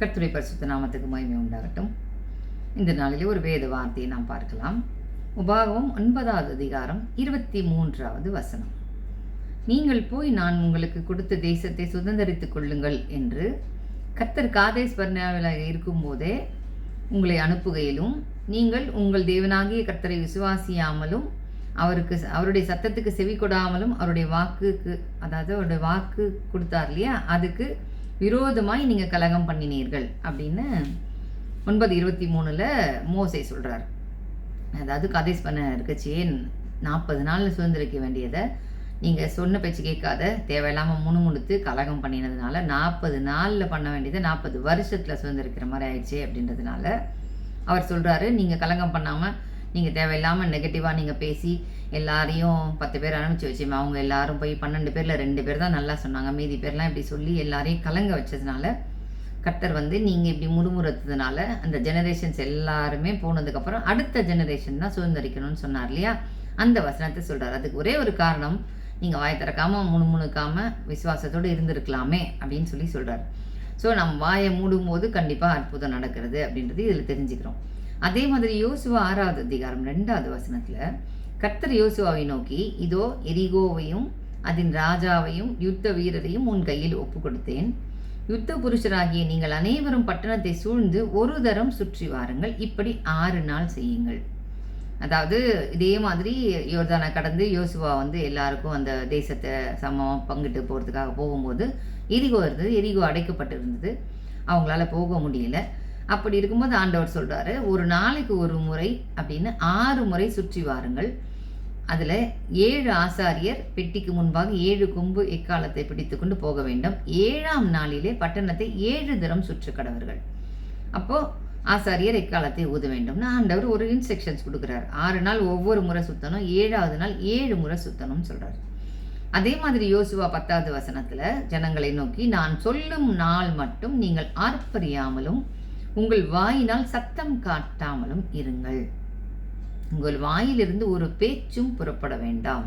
கர்த்துரை பரிசுத்த நாமத்துக்கு மகிமை உண்டாகட்டும். இந்த நாளிலே ஒரு வேத வார்த்தையை நாம் பார்க்கலாம். உபாகமம் ஒன்பதாவது அதிகாரம் இருபத்தி மூன்றாவது வசனம். நீங்கள் போய் நான் உங்களுக்கு கொடுத்த தேசத்தை சுதந்திரித்துக் கொள்ளுங்கள் என்று கர்த்தர் காதேஸ் பர்ணாவிலாக இருக்கும்போதே உங்களை அனுப்புகையிலும் நீங்கள் உங்கள் தேவனாகிய கர்த்தரை விசுவாசியாமலும் அவருக்கு அவருடைய சத்தத்துக்கு செவி கொடாமலும் அவருடைய வாக்குக்கு அதாவது அவருடைய வாக்கு கொடுத்தார் இல்லையா? அதுக்கு விரோதமாய் நீங்கள் கலகம் பண்ணினீர்கள் அப்படின்னு ஒன்பது இருபத்தி மூணில் மோசை சொல்கிறார் அதாவது கதை பண்ண இருக்கச்சே நாற்பது நாளில் சுதந்திரிக்க வேண்டியதை நீங்கள் சொன்ன பேச்சு கேட்காத தேவையில்லாமல் முணுமுணுத்து கலகம் பண்ணினதுனால நாற்பது நாளில் பண்ண வேண்டியதை நாற்பது வருஷத்தில் சுதந்திரிக்கிற மாதிரி ஆயிடுச்சு அப்படின்றதுனால அவர் சொல்கிறாரு நீங்கள் கலகம் பண்ணாமல் நீங்கள் தேவையில்லாமல் நெகட்டிவாக நீங்கள் பேசி எல்லாரையும் பத்து பேர் அனுப்பிச்சு வச்சுமே அவங்க எல்லாரும் போய் பன்னெண்டு பேரில் ரெண்டு பேர் தான் நல்லா சொன்னாங்க. மீதி பேர்லாம் இப்படி சொல்லி எல்லாரையும் கலங்க வச்சதுனால கர்த்தர் வந்து நீங்கள் இப்படி முறுமுறுத்ததுனால அந்த ஜெனரேஷன்ஸ் எல்லாருமே போனதுக்கப்புறம் அடுத்த ஜெனரேஷன் தான் சுதந்திரிக்கணும்னு சொன்னார் இல்லையா? அந்த வசனத்தை சொல்கிறார் அதுக்கு ஒரே ஒரு காரணம் நீங்கள் வாயை திறக்காமல் முணுமுணுக்காமல் விசுவாசத்தோடு இருந்திருக்கலாமே அப்படின்னு சொல்லி சொல்கிறார் ஸோ நம்ம வாயை மூடும்போது கண்டிப்பாக அற்புதம் நடக்கிறது அப்படின்றது இதில் தெரிஞ்சுக்கிறோம். அதே மாதிரி யோசுவா ஆறாவது அதிகாரம் ரெண்டாவது வசனத்தில் கர்த்தர் யோசுவாவை நோக்கி இதோ எரிகோவையும் அதன் ராஜாவையும் யுத்த வீரரையும் உன் கையில் ஒப்பு கொடுத்தேன் யுத்த புருஷராகிய நீங்கள் அனைவரும் பட்டணத்தை சூழ்ந்து ஒரு தரம் சுற்றி வாருங்கள். இப்படி ஆறு நாள் செய்யுங்கள். அதாவது இதே மாதிரி யோர்தானை கடந்து யோசுவா வந்து எல்லாருக்கும் அந்த தேசத்தை சமமாக பங்கிட்டு போகிறதுக்காக போகும்போது எரிகோ இருந்தது. எரிகோ அடைக்கப்பட்டிருந்தது. அவங்களால போக முடியல. அப்படி இருக்கும்போது ஆண்டவர் சொல்கிறாரு ஒரு நாளைக்கு ஒரு முறை அப்படின்னு ஆறு முறை சுற்றி வாருங்கள். அதில் ஏழு ஆசாரியர் பெட்டிக்கு முன்பாக ஏழு கொம்பு எக்காலத்தை பிடித்து கொண்டு போக வேண்டும். ஏழாம் நாளிலே பட்டணத்தை ஏழு தரம் சுற்று கடவர்கள். அப்போது ஆசாரியர் எக்காலத்தை ஊத வேண்டும்னு ஆண்டவர் ஒரு இன்ஸ்ட்ரக்ஷன்ஸ் கொடுக்குறாரு. ஆறு நாள் ஒவ்வொரு முறை சுத்தணும் ஏழாவது நாள் ஏழு முறை சுத்தணும்னு சொல்கிறார் அதே மாதிரி யோசுவா பத்தாவது வசனத்தில் ஜனங்களை நோக்கி நான் சொல்லும் நாள் மட்டும் நீங்கள் ஆர்ப்பரியாமலும் உங்கள் வாயினால் சத்தம் காட்டாமலும் இருங்கள். உங்கள் வாயிலிருந்து ஒரு பேச்சும் புறப்பட வேண்டாம்.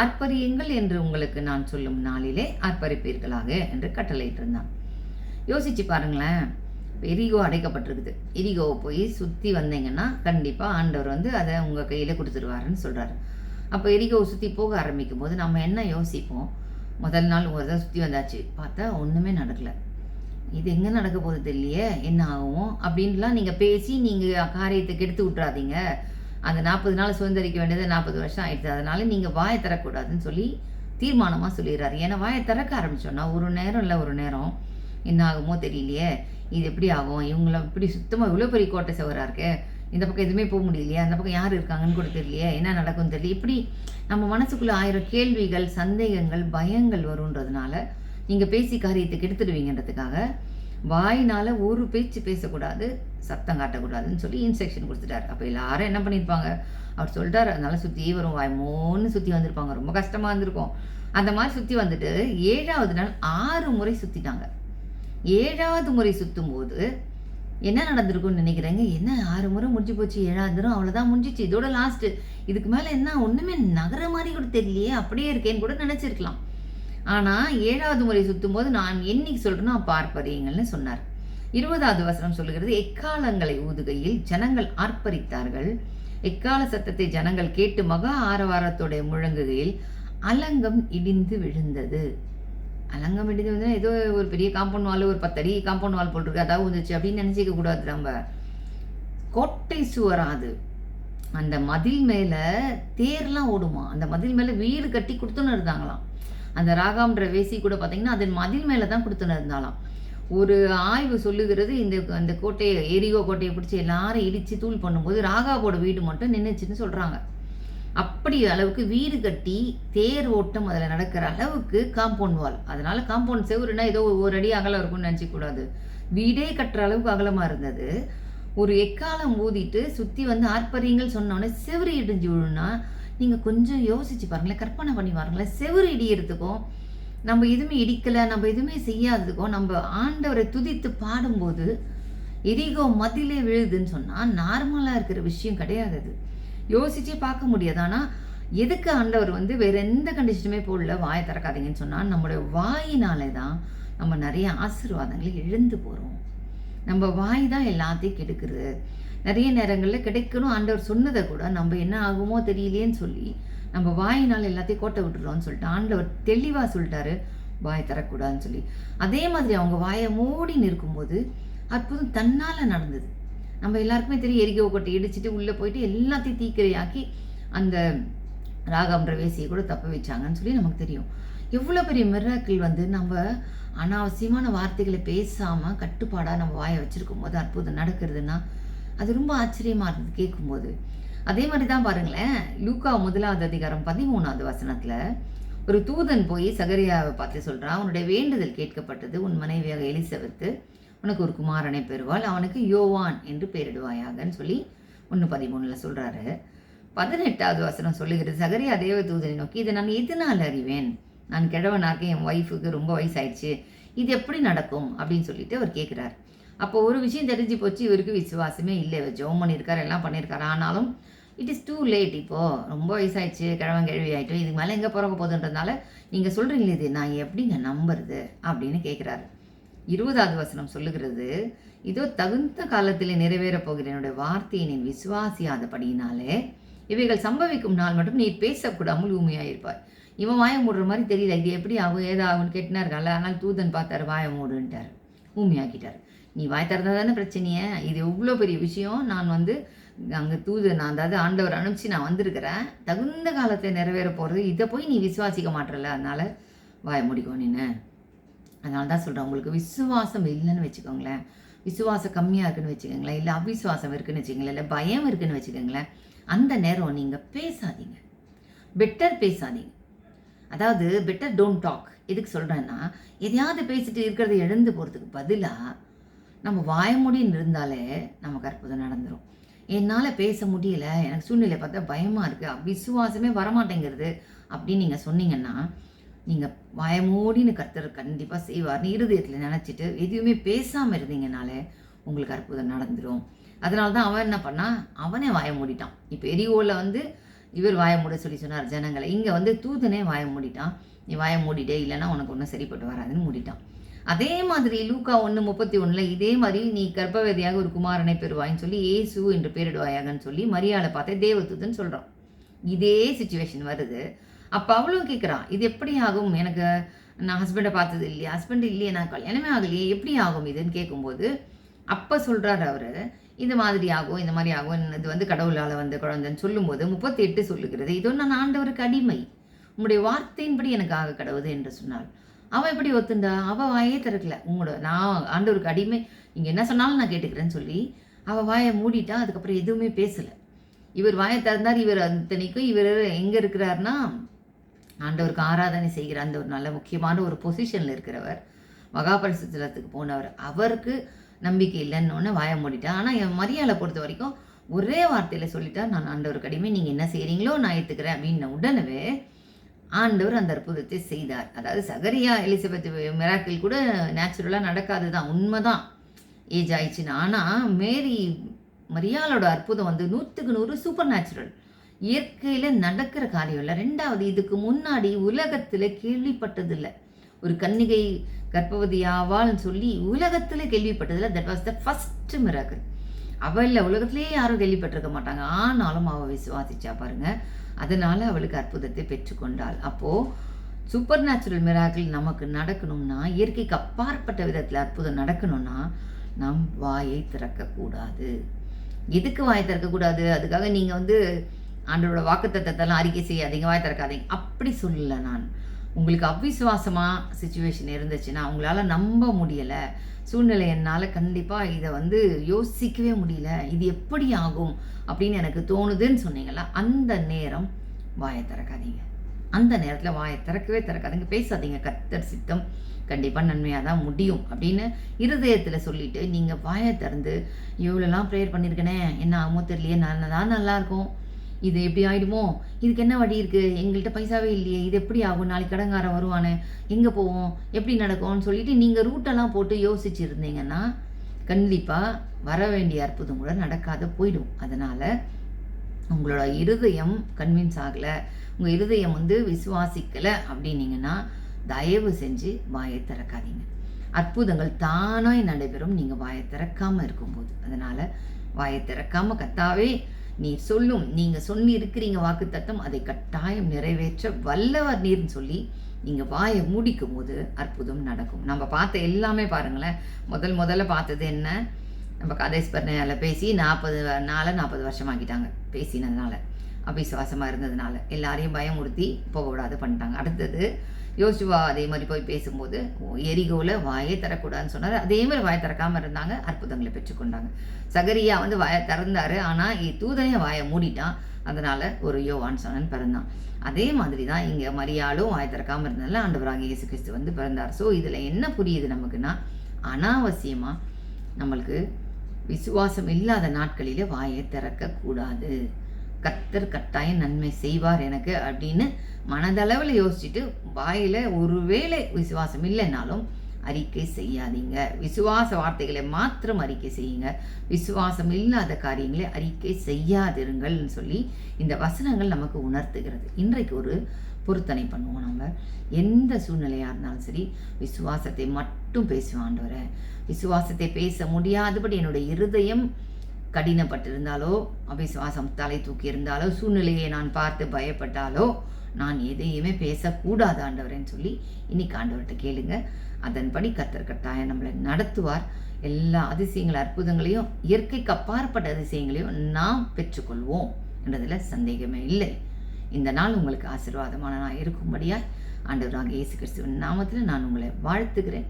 ஆர்ப்பரியுங்கள் என்று உங்களுக்கு நான் சொல்லும் நாளிலே ஆர்ப்பரிப்பீர்களாக என்று கட்டளையிட்டிருந்தான். யோசிச்சு பாருங்களேன் எரிகோ அடைக்கப்பட்டிருக்குது. எரிகோவை போய் சுற்றி வந்தீங்கன்னா கண்டிப்பாக ஆண்டவர் வந்து அதை உங்கள் கையில் கொடுத்துருவாருன்னு சொல்கிறாரு அப்போ எரிகோவை சுற்றி போக ஆரம்பிக்கும் போது நம்ம என்ன யோசிப்போம்? முதல் நாள் ஒரு தான் சுற்றி வந்தாச்சு. பார்த்தா ஒன்றுமே நடக்கலை. இது எங்கே நடக்க போகுது தெரியலையே என்ன ஆகும்? அப்படின்லாம் நீங்கள் பேசி நீங்கள் காரியத்தை கெடுத்து விட்றாதீங்க அந்த நாற்பது நாள் சுதந்திரிக்க வேண்டியது நாற்பது வருஷம் ஆயிடுச்சு அதனால நீங்கள் வாயை தரக்கூடாதுன்னு சொல்லி தீர்மானமாக சொல்லிடுறாரு. ஏன்னா வாயை திறக்க ஆரம்பிச்சோன்னா ஒரு நேரம் இல்லை ஒரு நேரம். என்ன ஆகுமோ தெரியலையே. இது எப்படி ஆகும்? இவங்கள இப்படி சுத்தமாக இவ்வளோ பெரிய கோட்டை சவராக இருக்கே? இந்த பக்கம் எதுவுமே போக முடியலையே. அந்த பக்கம் யார் இருக்காங்கன்னு கூட தெரியலையே. என்ன நடக்கும்னு தெரியல இப்படி நம்ம மனசுக்குள்ளே ஆயிரம் கேள்விகள் சந்தேகங்கள் பயங்கள் வருன்றதுனால நீங்கள் பேசி காரியத்தை கெடுத்துடுவீங்கன்றதுக்காக வாயினால் ஒரு பேச்சு பேசக்கூடாது சத்தம் காட்டக்கூடாதுன்னு சொல்லி இன்ஸ்ட்ரக்ஷன் கொடுத்துட்டார். அப்போ எல்லாரும் என்ன பண்ணியிருப்பாங்க அவர் சொல்லிட்டார் அதனால சுற்றி வரும் வாய் மூணு சுற்றி வந்திருப்பாங்க. ரொம்ப கஷ்டமாக இருந்திருக்கும். அந்த மாதிரி சுற்றி வந்துட்டு ஏழாவது நாள் ஆறு முறை சுற்றிட்டாங்க ஏழாவது முறை சுற்றும் போது என்ன நடந்திருக்கும்னு நினைக்கிறேங்க? என்ன ஆறு முறை முடிஞ்சு போச்சு? ஏழாவது தரம் அவ்வளோதான் முடிஞ்சிச்சு. இதோட லாஸ்ட்டு இதுக்கு மேலே என்ன ஒன்றுமே நகர மாதிரி கூட தெரியலையே. அப்படியே இருக்கேன்னு கூட நினச்சிருக்கலாம். ஆனால் ஏழாவது முறை சுற்றும் போது நான் என்னைக்கு சொல்கிறேன்னா பார்ப்பதீங்கள்னு சொன்னார். இருபதாவது வசனம் சொல்லுகிறது எக்காலங்களை ஊதுகையில் ஜனங்கள் ஆர்ப்பரித்தார்கள். எக்கால சத்தத்தை ஜனங்கள் கேட்டு மகா ஆரவாரத்தோடைய முழங்குகையில் அலங்கம் இடிந்து விழுந்தது. அலங்கம் இடிந்து விழுந்ததுன்னா ஏதோ ஒரு பெரிய காம்பவுண்ட் வால் ஒரு பத்தடி காம்பவுண்ட் வால் போட்டிருக்கு அதாவது வந்துச்சு அப்படின்னு நினச்சிக்க கூடாது நம்ம. கோட்டை சுவராது அந்த மதில் மேலே தேர்லாம் ஓடுமா? அந்த மதில் மேலே வீடு கட்டி கொடுத்துன்னு இருந்தாங்களாம் அந்த ராகாம்ன்ற வேசி கூட பார்த்தீங்கன்னா அதன் மதில் மேலே தான் கொடுத்துன்னு இருந்தாலாம் ஒரு ஆய்வு சொல்லுகிறது இந்த அந்த கோட்டையை எரிகோ கோட்டையை பிடிச்சி எல்லாரும் இடித்து தூள் பண்ணும்போது ராகாவோட வீடு மட்டும் நின்றுச்சுன்னு சொல்கிறாங்க அப்படி அளவுக்கு வீடு கட்டி தேர் ஓட்டம் அதில் நடக்கிற அளவுக்கு காம்பவுண்ட் வால். அதனால காம்பவுண்ட் செவருனா ஏதோ ஒரு அடி அகலம் இருக்கும்னு நினச்சிக்கூடாது வீடே கட்டுற அளவுக்கு அகலமாக இருந்தது. ஒரு எக்காலம் ஊதிட்டு சுற்றி வந்து ஆர்ப்பரியங்கள் சொன்னோடனே செவரு இடிஞ்சு விழுனா நீங்கள் கொஞ்சம் யோசிச்சு பாருங்களேன் கற்பனை பண்ணி பாருங்களேன். செவரு இடியறதுக்கும் நம்ம எதுவுமே இடிக்கலை நம்ம எதுவுமே செய்யாததுக்கும் நம்ம ஆண்டவரை துதித்து பாடும்போது எரிகோ மதிலே விழுதுன்னு சொன்னால் நார்மலாக இருக்கிற விஷயம் கிடையாது அது. யோசிச்சே பார்க்க முடியாது. ஆனால் எதுக்கு ஆண்டவர் வந்து வேற எந்த கண்டிஷனுமே போடல வாயை திறக்காதீங்கன்னு சொன்னால் நம்மளுடைய வாயினாலே தான் நம்ம நிறைய ஆசீர்வாதங்களை இழந்து போகிறோம் நம்ம வாய் தான் எல்லாத்தையும் கெடுக்குது. நிறைய நேரங்களில் கிடைக்கணும். ஆண்டவர் சொன்னதை கூட நம்ம என்ன ஆகுமோ தெரியலையேன்னு சொல்லி நம்ம வாயினால் எல்லாத்தையும் கோட்டை விட்டுறோம்னு சொல்லிட்டு ஆண்டவர் தெளிவாக சொல்லிட்டாரு. வாய் தரக்கூடாதுன்னு சொல்லி. அதே மாதிரி அவங்க வாயை மூடி நிற்கும்போது அற்புதம் தன்னால் நடந்தது. நம்ம எல்லாருக்குமே தெரியும் எரிகை கொட்டை இடிச்சிட்டு உள்ளே போயிட்டு எல்லாத்தையும் தீக்கிரையாக்கி அந்த ராகம் ரவேசியை கூட தப்ப வச்சாங்கன்னு சொல்லி நமக்கு தெரியும். எவ்வளோ பெரிய மிராக்கள் வந்து நம்ம அனாவசியமான வார்த்தைகளை பேசாமல் கட்டுப்பாடாக நம்ம வாயை வச்சுருக்கும் போது அற்புதம் நடக்கிறதுனா அது ரொம்ப ஆச்சரியமாக இருந்தது கேட்கும்போது அதே மாதிரி தான் பாருங்களேன் லூக்கா முதலாவது அதிகாரம் பதிமூணாவது வசனத்தில் ஒரு தூதன் போய் சகரியாவை பார்த்து சொல்கிறான் அவனுடைய வேண்டுதல் கேட்கப்பட்டது உன் மனைவியாக எலிசபெத்து உனக்கு ஒரு குமாரனை பெறுவாள் அவனுக்கு யோவான் என்று பெயரிடுவாயாகன்னு சொல்லி ஒன்று பதிமூணில் சொல்கிறாரு பதினெட்டாவது வசனம் சொல்லுகிறது சகரியா தேவ தூதனை நோக்கி இதை நான் எதனால் அறிவேன்? நான் கிழவனாக்க என் ஒய்ஃபுக்கு ரொம்ப வயசாயிடுச்சு. இது எப்படி நடக்கும்? அப்படின்னு சொல்லிட்டு அவர் கேட்குறாரு அப்போ ஒரு விஷயம் தெரிஞ்சு போச்சு இவருக்கு விசுவாசமே இல்லை. இவர் ஜோம் பண்ணியிருக்காரு எல்லாம் பண்ணியிருக்காரு. ஆனாலும் இட் இஸ் டூ லேட் இப்போது ரொம்ப வயசாயிடுச்சு கிழவன் கிழவி ஆகிட்டோம் இதுக்கு மேலே எங்கே பிறக்க போகுதுன்றதுனால நீங்கள் சொல்கிறீங்களே இது நான் எப்படிங்க நம்புறது அப்படின்னு கேட்குறாரு இருபதாவது வசனம் சொல்லுகிறது இதோ தகுந்த காலத்தில் நிறைவேறப் போகிற என்னுடைய வார்த்தையை நீ விசுவாசியாதபடியினாலே இவைகள் சம்பவிக்கும் நாள் மட்டும் நீ பேசக்கூடாமல் ஊமையாக இருப்பாய் இவன் வாய மூடுற மாதிரி தெரியல. இது எப்படி ஆகும் ஏதாகும்னு கேட்டுனா இருக்கான்ல. ஆனால் தூதன் பார்த்தாரு வாய மூடுன்ட்டார். ஊமையாக்கிட்டார். நீ வாய் திறந்தா தானே பிரச்சனையே? இது எவ்வளோ பெரிய விஷயம்? நான் வந்து அங்கே தூது நான் அதாவது ஆண்டவர் அனுப்பிச்சு நான் வந்திருக்கிறேன். தகுந்த காலத்தை நிறைவேற போகிறது இதை போய் நீ விசுவாசிக்க மாட்டல அதனால் வாய முடிக்கும் நின்று அதனால தான் சொல்கிறேன் உங்களுக்கு விசுவாசம் இல்லைன்னு வச்சுக்கோங்களேன். விசுவாசம் கம்மியாக இருக்குன்னு வச்சுக்கோங்களேன். இல்லை அவிசுவாசம் இருக்குன்னு வச்சுக்கோங்களேன். இல்லை பயம் இருக்குன்னு வச்சுக்கோங்களேன். அந்த நேரம் நீங்கள் பேசாதீங்க. பெட்டர் பேசாதீங்க. அதாவது பெட்டர் டோன்ட் டாக் எதுக்கு சொல்கிறேன்னா எதையாவது பேசிட்டு இருக்கிறத எழுந்து போகிறதுக்கு பதிலாக நம்ம வாயமுடின்னு இருந்தாலே நமக்கு அற்புதம் நடந்துடும் என்னால் பேச முடியல எனக்கு சூழ்நிலை பார்த்தா பயமாக இருக்குது விசுவாசமே வரமாட்டேங்கிறது அப்படின்னு நீங்கள் சொன்னீங்கன்னா நீங்கள் வாயமோடின்னு கர்த்தர் கண்டிப்பாக செய்வார்னு இருதயத்தில் நினச்சிட்டு எதுவுமே பேசாமல் இருந்தீங்கனாலே உங்களுக்கு அற்புதம் நடந்துடும் அதனால தான் அவன் என்ன பண்ணான் அவனே வாய மூடிட்டான். இப்போ எரியோவில் வந்து இவர் வாய மூட சொல்லி சொன்னார் ஜனங்களை. இங்கே வந்து தூதனே வாய மூடிட்டான். நீ வாய மூடிட்டே இல்லைன்னா உனக்கு ஒன்றும் சரிப்பட்டு வராதுன்னு மூடிட்டான். அதே மாதிரி லூக்கா ஒன்று முப்பத்தி ஒன்றில் இதே மாதிரி நீ கர்ப்பவதியாக ஒரு குமாரனை பெறுவாயின்னு சொல்லி ஏசு என்று பேரிடுவாயாகன்னு சொல்லி மரியாதை பார்த்தே தேவதூதன் சொல்கிறான் இதே சுச்சுவேஷன் வருது. அப்போ அவளும் கேட்குறான் இது எப்படி ஆகும்? எனக்கு நான் ஹஸ்பண்டை பார்த்தது இல்லையா? ஹஸ்பண்ட் இல்லையே நான் கல்யாணமே ஆகலையே. எப்படி ஆகும் இதுன்னு கேட்கும்போது அப்போ சொல்கிறார் அவர் இந்த மாதிரி ஆகும் இந்த மாதிரி ஆகும். இது வந்து கடவுளால் வந்து குழந்தைன்னு சொல்லும்போது முப்பத்தி எட்டு சொல்லுகிறது இது நான் ஆண்டவருக்கு அடிமை. உங்களுடைய வார்த்தையின்படி எனக்கு ஆக கடவுது என்று சொன்னாள். அவன் எப்படி ஒத்துண்டா? அவள் வாயே திறக்கல. உங்களோட நான் ஆண்டவருக்கு அடிமை. நீங்கள் என்ன சொன்னாலும் நான் கேட்டுக்கிறேன்னு சொல்லி அவள் வாயை மூடிட்டா அதுக்கப்புறம் எதுவுமே பேசலை. இவர் வாயை திறந்தார் இவர் அத்தனைக்கும் இவர் எங்கே இருக்கிறாருன்னா ஆண்டவருக்கு ஆராதனை செய்கிற அந்த ஒரு நல்ல முக்கியமான ஒரு பொசிஷனில் இருக்கிறவர். மகாபரிசுத்தலத்துக்கு போனவர். அவருக்கு நம்பிக்கை இல்லைன்னு வாயை மூடிட்டான் ஆனால் என் மரியாதை பொறுத்த வரைக்கும் ஒரே வார்த்தையில் சொல்லிட்டா நான் ஆண்டவர் அடிமை. நீங்கள் என்ன செய்கிறீங்களோ நான் ஏற்றுக்கிறேன் அப்படின்ன உடனே ஆண்டவர் அந்த அற்புதத்தை செய்தார். அதாவது சகரியா எலிசபெத் மிராக்கில் கூட நேச்சுரலாக நடக்காது தான் உண்மைதான். ஏஜ் ஆயிடுச்சுன்னு. ஆனால் மேரி மரியாளோட அற்புதம் வந்து நூற்றுக்கு நூறு சூப்பர் நேச்சுரல் இயற்கையில் நடக்கிற காரியம் இல்லை. ரெண்டாவது இதுக்கு முன்னாடி உலகத்தில் கேள்விப்பட்டதில்லை. ஒரு கன்னிகை கர்ப்பவதி ஆவாள்னு சொல்லி உலகத்தில் கேள்விப்பட்டதில்லை. தட் வாஸ் த ஃபஸ்ட்டு அவள் இல்லை உலகத்திலேயே யாரும் கேள்விப்பட்டிருக்க மாட்டாங்க. ஆனாலும் அவள் விசுவாசிச்சா பாருங்க. அதனால அவளுக்கு அற்புதத்தை பெற்றுக்கொண்டாள் அப்போது சூப்பர் நேச்சுரல் மிராக்கிள் நமக்கு நடக்கணும்னா இயற்கைக்கு அப்பாற்பட்ட விதத்தில் அற்புதம் நடக்கணும்னா நம் வாயை திறக்கக்கூடாது. எதுக்கு வாயை திறக்கக்கூடாது? அதுக்காக நீங்கள் வந்து ஆண்டோட வாக்குத்தத்தெல்லாம் அறிக்கை செய்யாதீங்க. வாய் திறக்காதீங்க. அப்படி சொல்லலை நான். உங்களுக்கு அவிசுவாசமாக சுச்சுவேஷன் இருந்துச்சுன்னா உங்களால் நம்ப முடியலை. சூழ்நிலை என்னால் கண்டிப்பாக இதை வந்து யோசிக்கவே முடியல. இது எப்படி ஆகும் அப்படின்னு எனக்கு தோணுதுன்னு சொன்னீங்களா அந்த நேரம் வாயை திறக்காதீங்க. அந்த நேரத்தில் வாயை திறக்கவே திறக்காதீங்க. பேசாதீங்க. கத்தர் சித்தம் கண்டிப்பாக நன்மையாக தான் முடியும் அப்படின்னு இருதயத்தில் சொல்லிவிட்டு நீங்கள் வாயை திறந்து இவ்வளோலாம் ப்ரேயர் பண்ணியிருக்கேனே என்ன ஆகுமோ தெரியலையே. நான் தான் நல்லாயிருக்கும் இது எப்படி ஆகிடுமோ இதுக்கு என்ன வழி இருக்குது எங்கள்கிட்ட பைசாவே இல்லையே. இது எப்படி ஆகும்? நாளைக்கு கடங்காரன் வருவானு. எங்கே போவோம்? எப்படி நடக்கும்னு சொல்லிட்டு நீங்கள் ரூட்டெல்லாம் போட்டு யோசிச்சுருந்தீங்கன்னா கண்டிப்பாக வர வேண்டிய அற்புதம் கூட நடக்காத போயிடும். அதனால் உங்களோட இருதயம் கன்வின்ஸ் ஆகலை. உங்கள் இருதயம் வந்து விசுவாசிக்கலை அப்படின்னீங்கன்னா தயவு செஞ்சு வாயை திறக்காதீங்க. அற்புதங்கள் தானாய் நடைபெறும். நீங்கள் வாயை திறக்காமல் இருக்கும்போது. அதனால் வாயை திறக்காமல் கத்தாவே நீர் சொல்லும் நீங்கள் சொல்லி இருக்கிறீங்க வாக்கு தத்தம் அதை கட்டாயம் நிறைவேற்ற வல்லவர் நீர்னு சொல்லி நீங்கள் வாயை மூடிக்கும் போது அற்புதம் நடக்கும். நம்ம பார்த்த எல்லாமே பாருங்களேன். முதல் முதல்ல பார்த்தது என்ன? நம்ம கதேஸ்வரனையால் பேசி நாற்பது நாள் நாற்பது வருஷமாக்கிட்டாங்க பேசினதுனால. அபிசுவாசமாக இருந்ததுனால. எல்லாரையும் பயமுறுத்தி போகக்கூடாது பண்ணிட்டாங்க. அடுத்தது யோசுவா அதே மாதிரி போய் பேசும்போது எரிகோவில் வாயை தரக்கூடாதுன்னு சொன்னார். அதே மாதிரி வாயை திறக்காமல் இருந்தாங்க. அற்புதங்களை பெற்றுக்கொண்டாங்க. சகரியா வந்து வாயை திறந்தார். ஆனால் தூதனையை வாயை மூடிட்டான். அதனால் ஒரு யோவான் சொன்னன் பிறந்தான். அதே மாதிரி தான் இங்கே மரியாளும் வாயை திறக்காமல் இருந்ததில்ல ஆண்டவராக இயேசு கிறிஸ்து வந்து பிறந்தார். ஸோ இதில் என்ன புரியுது நமக்குன்னா அனாவசியமாக நம்மளுக்கு விசுவாசம் இல்லாத நாட்களில் வாயை திறக்கக்கூடாது. கத்தர் கட்டாயம் நன்மை செய்வார் எனக்கு அப்படின்னு மனதளவில் யோசிச்சுட்டு வாயில் ஒருவேளை விசுவாசம் இல்லைன்னாலும் அறிக்கை செய்யாதீங்க. விசுவாச வார்த்தைகளை மாத்திரம் அறிக்கை செய்யுங்க. விசுவாசம் இல்லாத காரியங்களை அறிக்கை செய்யாதிருங்கள்னு சொல்லி இந்த வசனங்கள் நமக்கு உணர்த்துகிறது. இன்றைக்கு ஒரு பொருத்தனை பண்ணுவோம் நம்ம எந்த சூழ்நிலையாக இருந்தாலும் சரி விசுவாசத்தை மட்டும் பேசுவாண்டவரை விசுவாசத்தை பேச முடியாதபடி என்னுடைய இருதயம் கடினப்பட்டிருந்தாலோ அவிசுவாசம் தலை தூக்கி இருந்தாலோ சூழ்நிலையை நான் பார்த்து பயப்பட்டாலோ நான் எதையுமே பேசக்கூடாது ஆண்டவரேன்னு சொல்லி இன்னைக்கு ஆண்டவர்கிட்ட கேளுங்க. அதன்படி கத்தர் கட்டாயம் நம்மளை நடத்துவார். எல்லா அதிசயங்கள் அற்புதங்களையும் இயற்கைக்கு அப்பாற்பட்ட அதிசயங்களையும் நாம் பெற்றுக்கொள்வோம் என்றதில் சந்தேகமே இல்லை. இந்த நாள் உங்களுக்கு ஆசீர்வாதமான நான் இருக்கும்படியாய் ஆண்டவராக இயேசு கிறிஸ்துவின் நாமத்தில் நான் உங்களை வாழ்த்துகிறேன்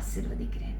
ஆசிர்வதிக்கிறேன்.